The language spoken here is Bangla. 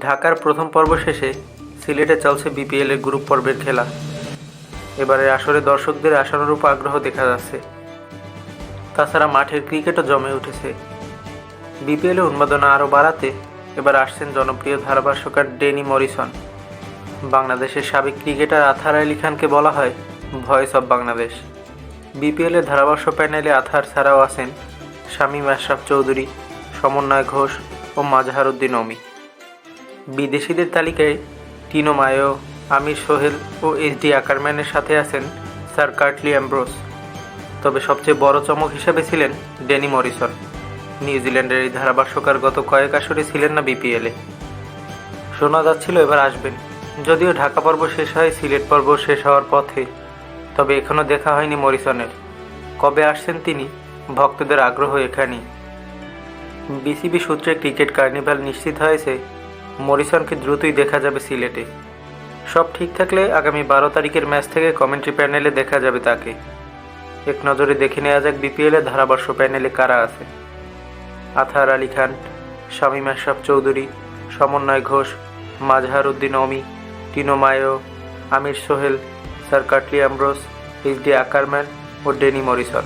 ঢাকার প্রথম পর্ব শেষে সিলেটে চলছে বিপিএল এর গ্রুপ পর্বের খেলা। এবারে আসরে দর্শকদের আশানুরূপ আগ্রহ দেখা যাচ্ছে। তাছাড়া মাঠের ক্রিকেটও জমে উঠেছে। বিপিএলে উন্মাদনা আরও বাড়াতে এবার আসছেন জনপ্রিয় ধারাভাষ্যকার ডেনি মরিসন। বাংলাদেশের সাবেক ক্রিকেটার আথার আলী খানকে বলা হয় ভয়েস অব বাংলাদেশ। বিপিএলের ধারাভাষ্য প্যানেলে আথার ছাড়াও আছেন শামীম আশরাফ চৌধুরী। সমন্বয় ঘোষ ও মাজহার উদ্দিন অমি। বিদেশিদের তালিকায় টিনো মায়ো, আমির সোহেল ও এস ডি আকারম্যানের সাথে আছেন স্যার কার্টলি অ্যাম্ব্রোস। তবে সবচেয়ে বড় চমক হিসেবে ছিলেন ডেনি মরিসন। নিউজিল্যান্ডের এই ধারাভাষ্যকার গত কয়েক আসরে ছিলেন না বিপিএলে। শোনা যাচ্ছিল এবার আসবেন। যদিও ঢাকা পর্ব শেষ হয়, সিলেট পর্ব শেষ হওয়ার পথে। তবে এখনও দেখা হয়নি মরিসনের। কবে আসছেন তিনি, ভক্তদের আগ্রহ এখানেই। বিসিবি সূত্রে ক্রিকেট কার্নিভাল নিশ্চিত হয়েছে, মরিসনকে দ্রুতই দেখা যাবে সিলেটে। সব ঠিক থাকলে আগামী বারো তারিখের ম্যাচ থেকে কমেন্ট্রি প্যানেলে দেখা যাবে তাকে। এক নজরে দেখে নেওয়া যাক বিপিএলের ধারাবর্ষ প্যানেলে কারা আছে। Athar Ali Khan, Shamim Ashraf Chowdhury, Samanwoy Ghosh, Mazhar Uddin Ami, Tino Mayo, Aamir Sohail sir Curtly Ambrose H D Ackerman ও ডেনি মরিসন।